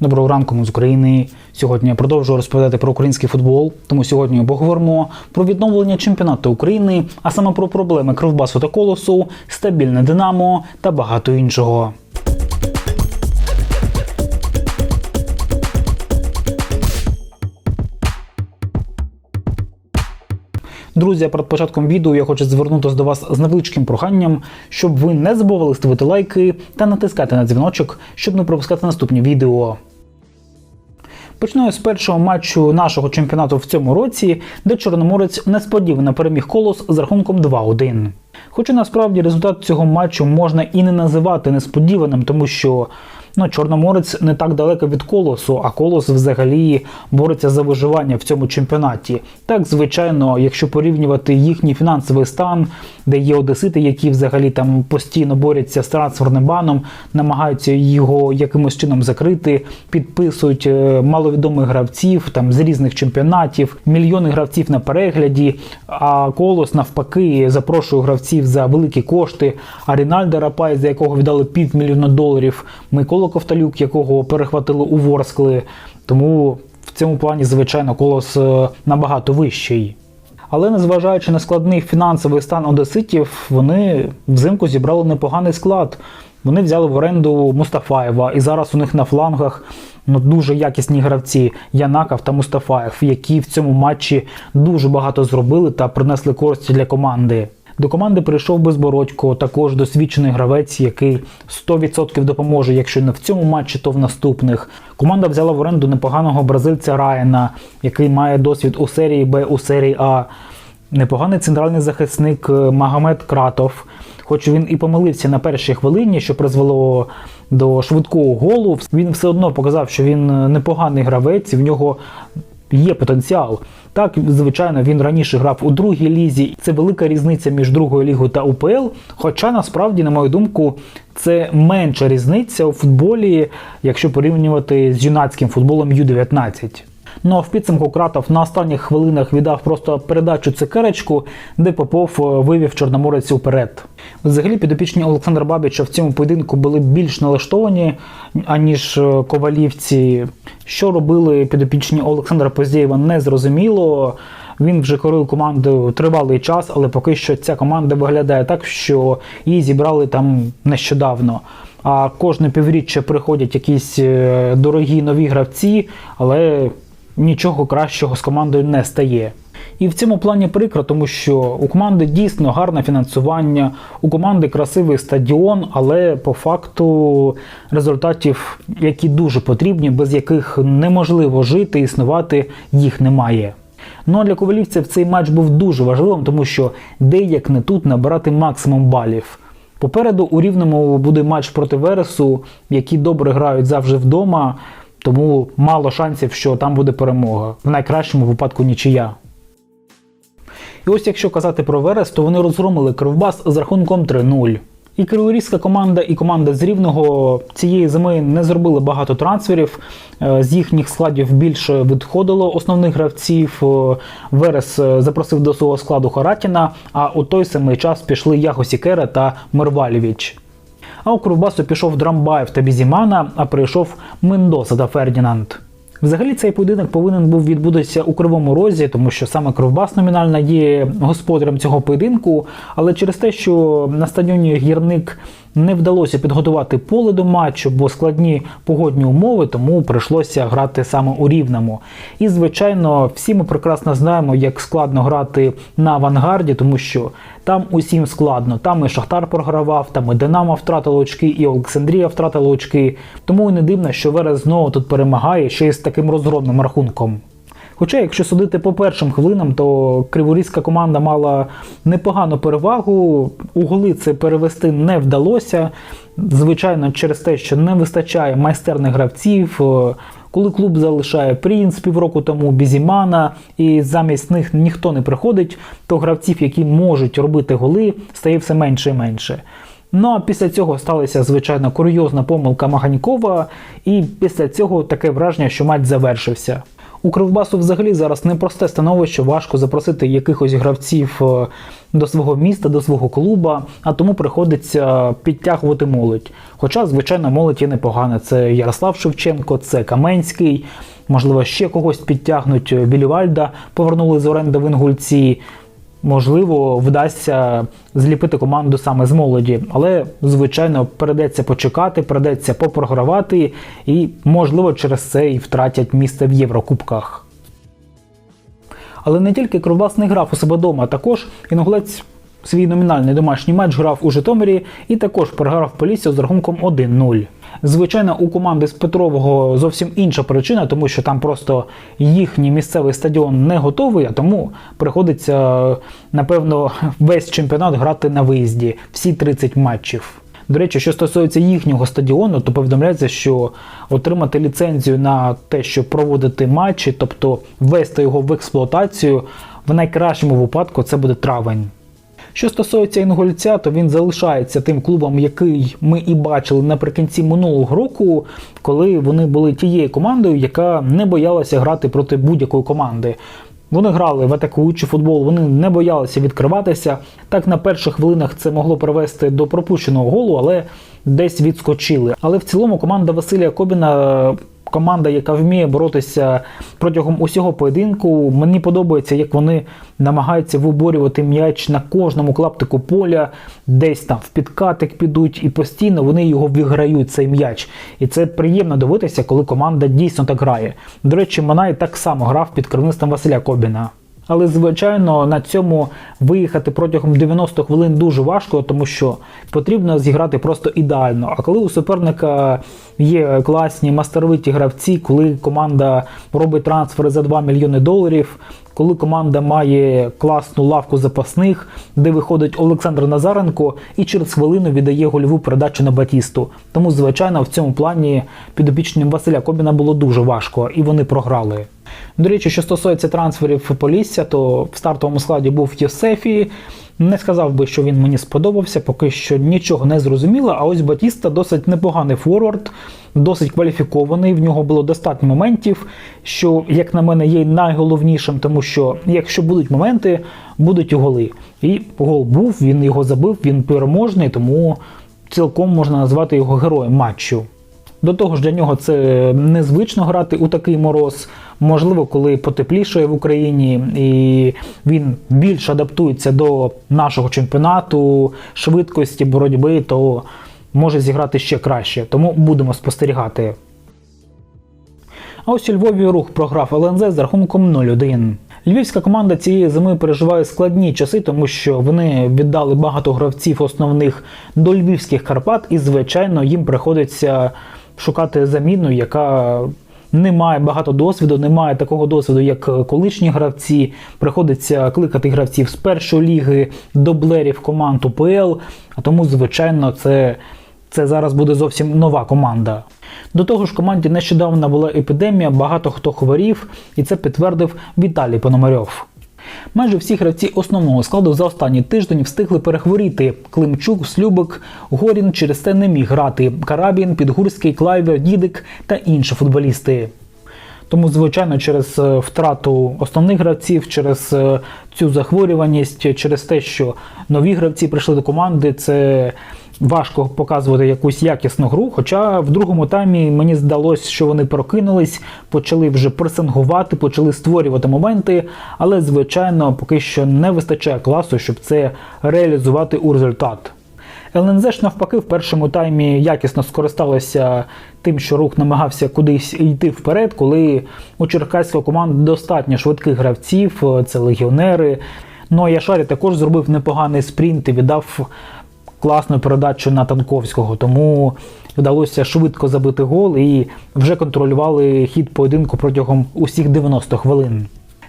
Доброго ранку, ми з України. Сьогодні я продовжую розповідати про український футбол. Тому сьогодні поговоримо про відновлення чемпіонату України, а саме про проблеми Кривбасу та Колосу, стабільне Динамо та багато іншого. Друзі, перед початком відео я хочу звернутися до вас з невеличким проханням, щоб ви не забували ставити лайки та натискати на дзвіночок, щоб не пропускати наступні відео. Починаю з першого матчу нашого чемпіонату в цьому році, де Чорноморець несподівано переміг колос з рахунком 2-1. Хоча насправді результат цього матчу можна і не називати несподіваним, тому що ну, Чорноморець не так далеко від колосу, а колос взагалі бореться за виживання в цьому чемпіонаті. Так, звичайно, якщо порівнювати їхній фінансовий стан, де є одесити, які взагалі там постійно борються з трансферним баном, намагаються його якимось чином закрити, підписують е, маловідомих гравців там з різних чемпіонатів, мільйони гравців на перегляді. А колос навпаки запрошує гравців за великі кошти. А Рінальда Рапай, за якого віддали півмільйона доларів, Микола Ковталюк, якого перехватили у Ворскли. Тому в цьому плані, звичайно, колос е, набагато вищий. Але незважаючи на складний фінансовий стан одеситів, вони взимку зібрали непоганий склад. Вони взяли в оренду Мустафаєва, і зараз у них на флангах ну, дуже якісні гравці Янаков та Мустафаєв, які в цьому матчі дуже багато зробили та принесли користь для команди. До команди прийшов Безбородько, також досвідчений гравець, який 100% допоможе, якщо не в цьому матчі, то в наступних. Команда взяла в оренду непоганого бразильця Райана, який має досвід у серії Б, у серії А. Непоганий центральний захисник е, Магомед Кратов. Хоч він і помилився на першій хвилині, що призвело до швидкого голу, він все одно показав, що він е, непоганий гравець, і в нього є потенціал. Так, звичайно, він раніше грав у другій лізі. Це велика різниця між другою лігою та УПЛ. Хоча насправді, на мою думку, це менша різниця у футболі, якщо порівнювати з юнацьким футболом Ю-19. Ну а в підсумку Кратов на останніх хвилинах віддав просто передачу цикеречку, де Попов е, вивів Чорноморець уперед. Взагалі підопічні Олександра Бабіча в цьому поєдинку були більш налаштовані, аніж е, ковалівці. Що робили підопічні Олександра Поздєєва, не зрозуміло. Він вже керує командою тривалий час, але поки що ця команда виглядає так, що її зібрали там нещодавно. А кожне півріччя приходять якісь е, дорогі нові гравці, але нічого кращого з командою не стає. І в цьому плані прикро, тому що у команди дійсно гарне фінансування, у команди красивий стадіон, але по факту результатів, які дуже потрібні, без яких неможливо жити, існувати, їх немає. Ну а для ковалівців цей матч був дуже важливим, тому що де як не тут набирати максимум балів. Попереду у рівному буде матч проти Вересу, які добре грають завжди вдома, тому мало шансів, що там буде перемога. В найкращому випадку нічия. І ось якщо казати про Верес, то вони розгромили Кривбас з рахунком 3-0. І криворізька команда, і команда з Рівного цієї зими не зробили багато трансферів. Е, З їхніх складів більше відходило основних гравців. Е, Верес е, запросив до свого складу Харатіна, а у той самий час пішли Яго Сікера та Мервалєвич. А у Кривбасу пішов Драмбаєв та Бізімана, а прийшов Мендоса та Фердінанд. Взагалі цей поєдинок повинен був відбутися у Кривому Розі, тому що саме Кровбас номінально є господарем цього поєдинку. Але через те, що на стадіоні гірник не вдалося підготувати поле до матчу, бо складні погодні умови, тому прийшлося грати саме у рівному. І звичайно, всі ми прекрасно знаємо, як складно грати на авангарді, тому що там усім складно. Там і Шахтар програвав, там і Динамо втратило очки, і Олександрія втратила очки. Тому не дивно, що Верес знову тут перемагає ще й з таким розгромним рахунком. Хоча, якщо судити по першим хвилинам, то криворізька команда мала непогану перевагу. У голи це перевести не вдалося. Звичайно, через те, що не вистачає майстерних гравців. Е, Коли клуб залишає Прінц півроку тому Бізімана, і замість них ніхто не приходить, то гравців, які можуть робити голи, стає все менше і менше. Ну а після цього сталася звичайно курйозна помилка Маганькова, і після цього таке враження, що матч завершився. У Кривбасу взагалі зараз непросте становище, важко запросити якихось гравців е, до свого міста, до свого клуба, а тому приходиться підтягувати молодь. Хоча, звичайно, молодь є непогана. Це Ярослав Шевченко, це Каменський, можливо, ще когось підтягнуть. Білівальда повернули з оренди в Інгульці. Можливо, вдасться зліпити команду саме з молоді, але звичайно придеться почекати, придеться попрогравати, і можливо через це і втратять місце в Єврокубках. Але не тільки Кривбас не грав у себе вдома, також інгулець свій номінальний домашній матч грав у Житомирі і також програв Полісся з рахунком 1-0. Звичайно, у команди з Петрового зовсім інша причина, тому що там просто їхній місцевий стадіон не готовий, а тому приходиться, напевно, весь чемпіонат грати на виїзді, всі 30 матчів. До речі, що стосується їхнього стадіону, то повідомляється, що отримати ліцензію на те, щоб проводити матчі, тобто ввести його в експлуатацію, в найкращому випадку це буде травень. Що стосується Інгульця, то він залишається тим клубом, який ми і бачили наприкінці минулого року, коли вони були тією командою, яка не боялася грати проти будь-якої команди. Вони грали в атакуючий футбол, вони не боялися відкриватися. Так на перших хвилинах це могло привести до пропущеного голу, але десь відскочили. Але в цілому команда Василія Кобіна. Команда, яка вміє боротися протягом усього поєдинку. Мені подобається, як вони намагаються виборювати м'яч на кожному клаптику поля, десь там в підкатик підуть, і постійно вони його виграють, цей м'яч. І це приємно дивитися, коли команда дійсно так грає. До речі, Манай так само грав під керівництвом Василя Кобіна. Але, звичайно, на цьому виїхати протягом 90 хвилин дуже важко, тому що потрібно зіграти просто ідеально. А коли у суперника є класні мастеровиті гравці, коли команда робить трансфери за 2 мільйони доларів, коли команда має класну лавку запасних, де виходить Олександр Назаренко і через хвилину віддає гольову передачу на Батісту. Тому, звичайно, в цьому плані підопічним Василя Кобіна було дуже важко, і вони програли. До речі, що стосується трансферів Полісся, то в стартовому складі був Йосефі. Не сказав би, що він мені сподобався, поки що нічого не зрозуміло. А ось Батіста досить непоганий форвард, досить кваліфікований. В нього було достатньо моментів, що, як на мене, є найголовнішим, тому що якщо будуть моменти, будуть і голи. І гол був, він його забив, він переможний, тому цілком можна назвати його героєм матчу. До того ж, для нього це незвично грати у такий мороз. Можливо, коли потеплішає в Україні, і він більш адаптується до нашого чемпіонату, швидкості боротьби, то може зіграти ще краще. Тому будемо спостерігати. А ось у Львові рух програв ЛНЗ з рахунком 0-1. Львівська команда цієї зими переживає складні часи, тому що вони віддали багато гравців основних до львівських Карпат, і, звичайно, їм приходиться шукати заміну, яка не має багато досвіду, не має такого досвіду, як колишні гравці. Приходиться кликати гравців з першої ліги, дублерів команд УПЛ. А тому, звичайно, це, це зараз буде зовсім нова команда. До того ж, команді нещодавно була епідемія, багато хто хворів, і це підтвердив Віталій Пономарьов. Майже всі гравці основного складу за останній тиждень встигли перехворіти. Климчук, Слюбик, Горін через це не міг грати. Карабін, Підгурський, Клайвер, Дідик та інші футболісти. Тому, звичайно, через е, втрату основних гравців, через е, цю захворюваність, через те, що нові гравці прийшли до команди, це важко показувати якусь якісну гру. Хоча в другому таймі мені здалося, що вони прокинулись, почали вже пресингувати, почали створювати моменти, але, звичайно, поки що не вистачає класу, щоб це реалізувати у результат. ЛНЗ ж навпаки в першому таймі якісно скористалося тим, що рух намагався кудись йти вперед, коли у черкаської команди достатньо швидких гравців, це легіонери. Ну а Яшарі також зробив непоганий спринт і віддав класну передачу на Танковського, тому вдалося швидко забити гол і вже контролювали хід поєдинку протягом усіх 90 хвилин.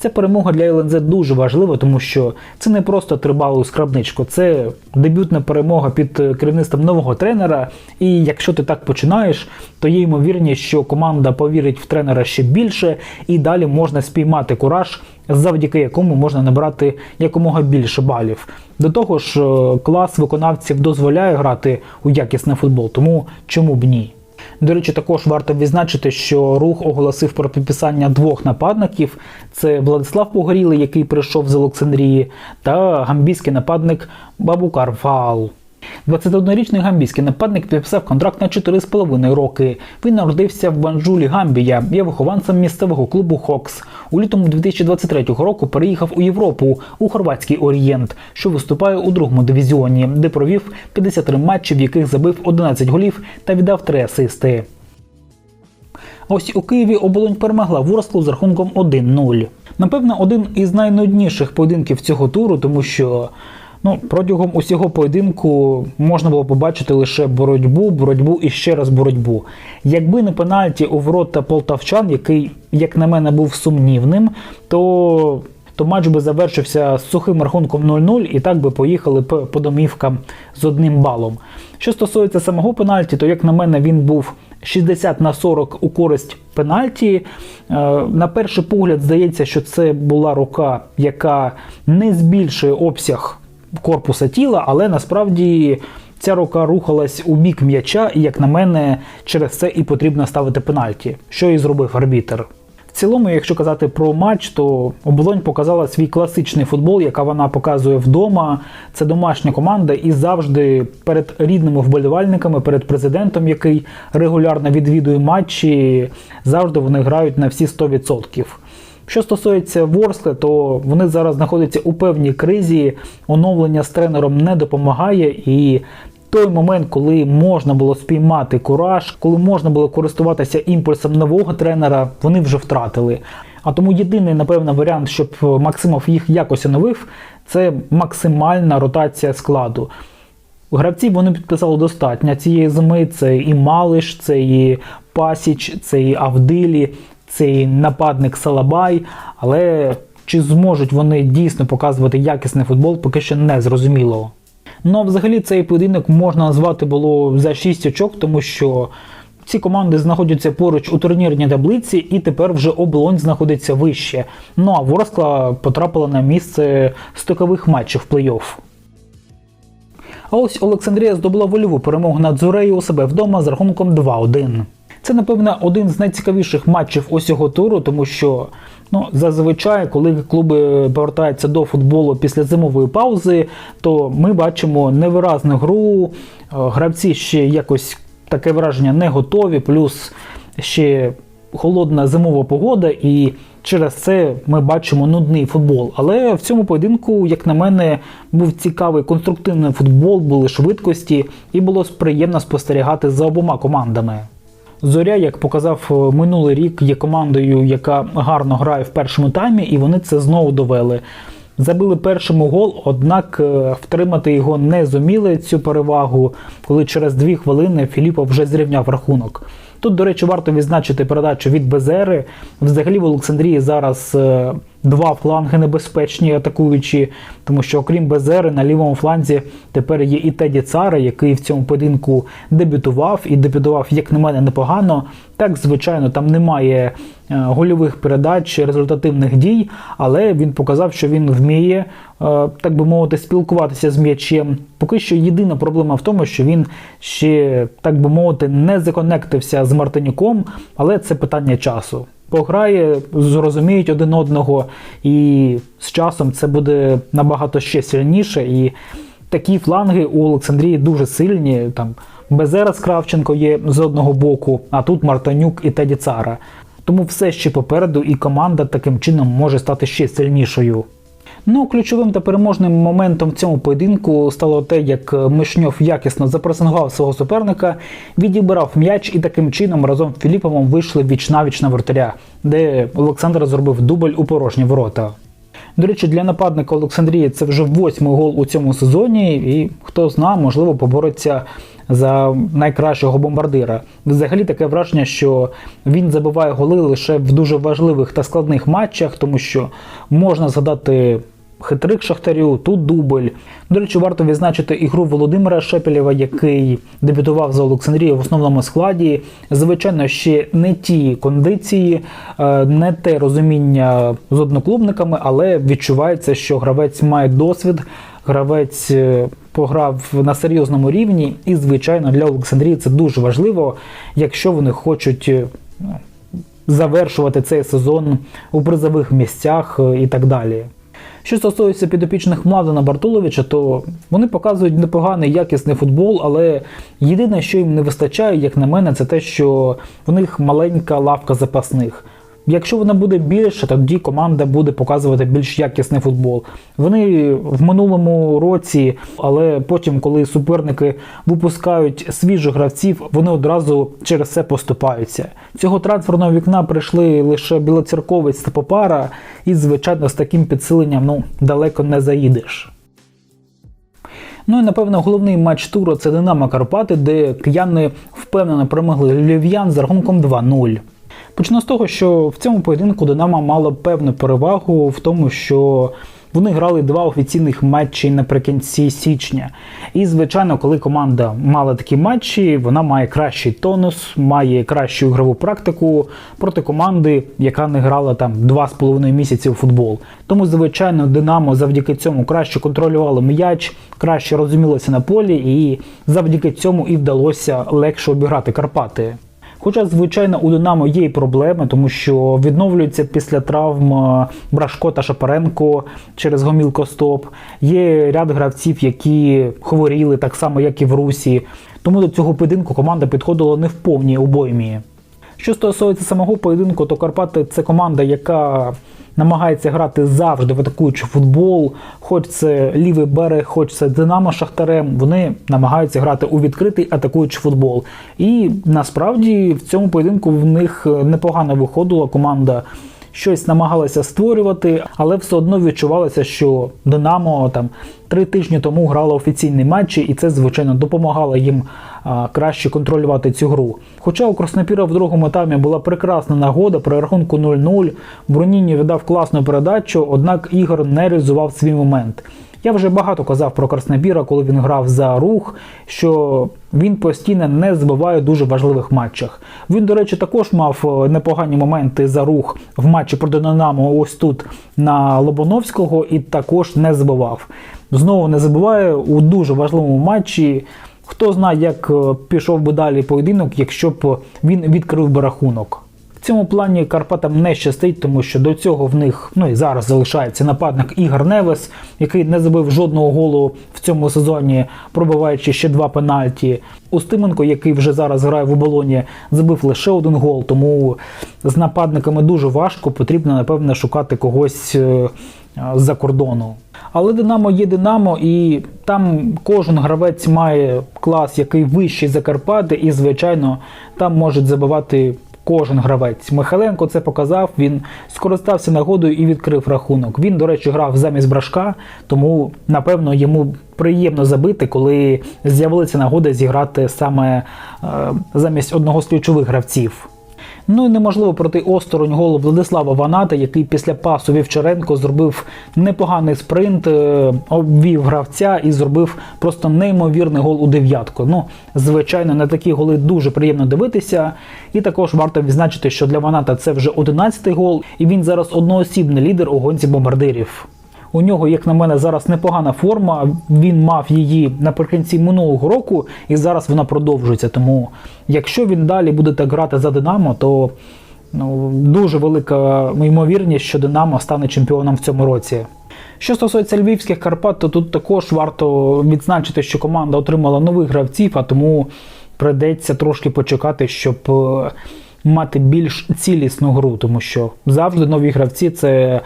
Ця перемога для ЛНЗ дуже важлива, тому що це не просто трибали у скрабничку, це дебютна перемога під керівництвом нового тренера. І якщо ти так починаєш, то є ймовірність, що команда повірить в тренера ще більше, і далі можна спіймати кураж, завдяки якому можна набрати якомога більше балів. До того ж, клас виконавців дозволяє грати у якісний футбол, тому чому б ні? До речі, також варто відзначити, що рух оголосив про підписання двох нападників: це Владислав Погорілий, який прийшов з Олександрії, та гамбійський нападник Бабукар Фаал. 21-річний гамбійський нападник підписав контракт на 4,5 роки. Він народився в Банджулі, Гамбія, є вихованцем місцевого клубу Хокс. У лютому 2023 року переїхав у Європу у хорватський Орієнт, що виступає у другому дивізіоні, де провів 53 матчі, в яких забив 11 голів та віддав 3 асисти. Ось у Києві оболонь перемогла Ворсклу з рахунком 1-0. Напевно, один із найнудніших поєдинків цього туру, тому що ну, протягом усього поєдинку можна було побачити лише боротьбу, боротьбу і ще раз боротьбу. Якби не пенальті у ворота полтавчан, який, як на мене, був сумнівним, то то матч би завершився з сухим рахунком 0-0 і так би поїхали по, домівкам з одним балом. Що стосується самого пенальті, то як на мене він був 60 на 40 у користь пенальті. Е, На перший погляд здається, що це була рука, яка не збільшує обсяг корпуса тіла, але насправді ця рука рухалась у бік м'яча, і, як на мене, через це і потрібно ставити пенальті, що і зробив арбітер. В цілому, якщо казати про матч, то оболонь показала свій класичний футбол, яка вона показує вдома. Це домашня команда, і завжди перед рідними вболівальниками, перед президентом, який регулярно відвідує матчі, завжди вони грають на всі 100%. Що стосується Ворскли, то вони зараз знаходяться у певній кризі. Оновлення з тренером не допомагає і. Той момент, коли можна було спіймати кураж, коли можна було користуватися імпульсом нового тренера, вони вже втратили. А тому єдиний, напевно, варіант, щоб Максимов їх якось оновив, це максимальна ротація складу. Гравців вони підписали достатньо цієї зими. Це і Малиш, це і Пасіч, це і Авдилі, це і нападник Салабай. Але чи зможуть вони дійсно показувати якісний футбол, поки що не зрозуміло. Ну а взагалі цей поєдинок можна назвати було за 6 очок, тому що ці команди знаходяться поруч у турнірній таблиці, і тепер вже оболонь знаходиться вище. Ну а Ворскла потрапила на місце стикових матчів плей-офф. А ось Олександрія здобула вольову перемогу над Зурею у себе вдома з рахунком 2-1. Це, напевно, один з найцікавіших матчів усього туру, тому що ну, зазвичай, коли клуби повертаються до футболу після зимової паузи, то ми бачимо невиразну гру. Гравці ще якось таке враження не готові, плюс ще холодна зимова погода, і через це ми бачимо нудний футбол. Але в цьому поєдинку, як на мене, був цікавий конструктивний футбол, були швидкості, і було приємно спостерігати за обома командами. Зоря, як показав минулий рік, є командою, яка гарно грає в першому таймі, і вони це знову довели. Забили першому гол, однак втримати його не зуміли цю перевагу, коли через дві хвилини Філіпов вже зрівняв рахунок. Тут, до речі, варто відзначити передачу від Безери. Взагалі в Олександрії зараз два фланги небезпечні, атакуючі, тому що, окрім Безери, на лівому фланзі тепер є і Теді Цара, який в цьому поєдинку дебютував і дебютував, як на мене, непогано. Так, звичайно, там немає гольових передач, результативних дій, але він показав, що він вміє, так би мовити, спілкуватися з м'ячем. Поки що єдина проблема в тому, що він ще, так би мовити, не законектився з Мартинюком, але це питання часу. Пограє, зрозуміють один одного, і з часом це буде набагато ще сильніше. І такі фланги у Олександрії дуже сильні. Там Безера з Кравченко є з одного боку, а тут Мартанюк і Теді Цара. Тому все ще попереду, і команда таким чином може стати ще сильнішою. Ну, ключовим та переможним моментом в цьому поєдинку стало те, як Мишньов якісно запресингував свого суперника, відібрав м'яч і таким чином разом з Філіповим вийшли віч-навіч на вратаря, де Олександр зробив дубль у порожні ворота. До речі, для нападника Олександрії це вже восьмий гол у цьому сезоні, і хто зна, можливо, побореться за найкращого бомбардира. Взагалі таке враження, що він забиває голи лише в дуже важливих та складних матчах, тому що можна згадати. Хитрик Шахтарю, тут дубль. До речі, варто відзначити ігру Володимира Шепелєва, який дебютував за Олександрію в основному складі. Звичайно, ще не ті кондиції, не те розуміння з одноклубниками, але відчувається, що гравець має досвід, гравець пограв на серйозному рівні, і звичайно для Олександрії це дуже важливо, якщо вони хочуть е, завершувати цей сезон у призових місцях е, і так далі. Що стосується підопічних Младена Бартуловича, то вони показують непоганий якісний футбол, але єдине, що їм не вистачає, як на мене, це те, що в них маленька лавка запасних. Якщо вона буде більше, тоді команда буде показувати більш якісний футбол. Вони в минулому році, але потім, коли суперники випускають свіжих гравців, вони одразу через це поступаються. Цього трансферного вікна прийшли лише білоцерковець та попара, і, звичайно, з таким підсиленням ну, далеко не заїдеш. Ну і напевно головний матч туру це Динамо Карпати, де кияни впевнено перемогли львів'ян з рахунком 2-0. Почну з того, що в цьому поєдинку Динамо мало певну перевагу в тому, що вони грали два офіційних матчі наприкінці січня. І, звичайно, коли команда мала такі матчі, вона має кращий тонус, має кращу ігрову практику проти команди, яка не грала там 2,5 місяці у футбол. Тому, звичайно, Динамо завдяки цьому краще контролювало м'яч, краще розумілося на полі, і завдяки цьому і вдалося легше обіграти Карпати. Хоча, звичайно, у Динамо є й проблеми, тому що відновлюються після травм е, Брашко та Шапаренко через гомілкостоп. Є ряд гравців, які хворіли так само, як і в Русі. Тому до цього поєдинку команда підходила не в повній обоймі. Що стосується самого поєдинку, то Карпати це команда, яка намагається грати завжди в атакуючий футбол, хоч це лівий берег, хоч це Динамо Шахтарем. Вони намагаються грати у відкритий атакуючий футбол. І насправді в цьому поєдинку в них непогано виходила команда. Щось намагалися створювати, але все одно відчувалося, що Динамо там три тижні тому грала офіційні матчі, і це, звичайно, допомагало їм а, краще контролювати цю гру. Хоча у Краснопіра в другому таймі була прекрасна нагода при рахунку 0-0, Бруніні віддав класну передачу, однак Ігор не реалізував свій момент. Я вже багато казав про Краснобіра, коли він грав за рух, що він постійно не збиває дуже важливих матчах. Він, до речі, також мав е, непогані моменти за рух в матчі проти Динамо ось тут на Лобоновського і також не збивав. Знову не забуває у дуже важливому матчі. Хто знає, як е, пішов би далі поєдинок, якщо б він відкрив би рахунок. В цьому плані Карпатам не щастить, тому що до цього в них ну і зараз залишається нападник Ігор Невес, який не забив жодного голу в цьому сезоні, пробиваючи ще два пенальті. Устименко, який вже зараз грає в оболоні, забив лише один гол. Тому з нападниками дуже важко. Потрібно напевне шукати когось е, з-за кордону. Але Динамо є Динамо, і там кожен гравець має клас, який вищий за Карпати, і звичайно там можуть забивати кожен гравець. Михайленко це показав. Він скористався нагодою і відкрив рахунок. Він, до речі, грав замість брашка, тому напевно йому приємно забити, коли з'явилася нагода зіграти саме е, замість одного з ключових гравців. Ну і неможливо проти осторонь голу Владислава Ваната, який після пасу Вівчаренко зробив непоганий спринт, е, обвів гравця і зробив просто неймовірний гол у дев'ятку. Ну, звичайно, на такі голи дуже приємно дивитися. І також варто відзначити, що для Ваната це вже 11-й гол, і він зараз одноосібний лідер у гонці бомбардирів. У нього, як на мене, зараз непогана форма. Він мав її наприкінці минулого року, і зараз вона продовжується. Тому, якщо він далі буде так грати за Динамо, то ну, дуже велика ймовірність, що Динамо стане чемпіоном в цьому році. Що стосується львівських Карпат, то тут також варто відзначити, що команда отримала нових гравців, а тому придеться трошки почекати, щоб е, мати більш цілісну гру, тому що завжди нові гравці це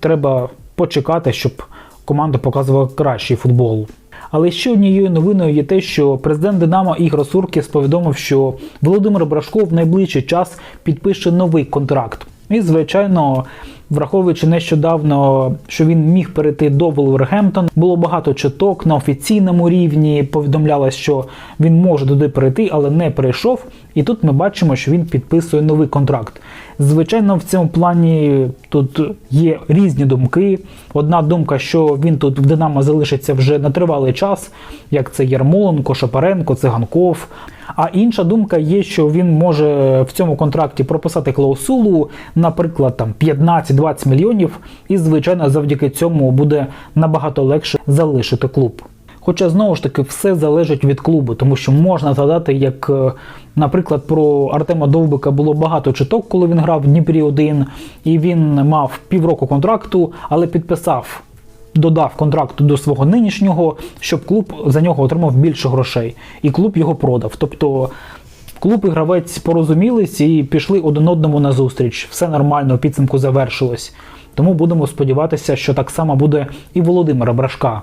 треба почекати, щоб команда показувала кращий футбол. Але ще однією новиною є те, що президент Динамо Ігор Суркіс повідомив, що Володимир Брашко в найближчий час підпише новий контракт. І, звичайно, враховуючи нещодавно, що він міг перейти до Волвергемптон, було багато чуток на офіційному рівні. Повідомлялось, що він може туди перейти, але не перейшов. І тут ми бачимо, що він підписує новий контракт. Звичайно, в цьому плані тут є різні думки. Одна думка, що він тут в Динамо залишиться вже на тривалий час, як це Ярмоленко, Шапаренко, Циганков. А інша думка є, що він може в цьому контракті прописати клаусулу, наприклад, там 15-20 мільйонів, і звичайно, завдяки цьому буде набагато легше залишити клуб. Хоча знову ж таки все залежить від клубу, тому що можна згадати, як, е, наприклад, про Артема Довбика було багато чуток, коли він грав в Дніпрі 1 і він мав півроку контракту, але підписав. Додав контракту до свого нинішнього, щоб клуб за нього отримав більше грошей, і клуб його продав. Тобто клуб і гравець порозумілись і пішли один одному на зустріч. Все нормально, підсумку завершилось. Тому будемо сподіватися, що так само буде і Володимира Брашка.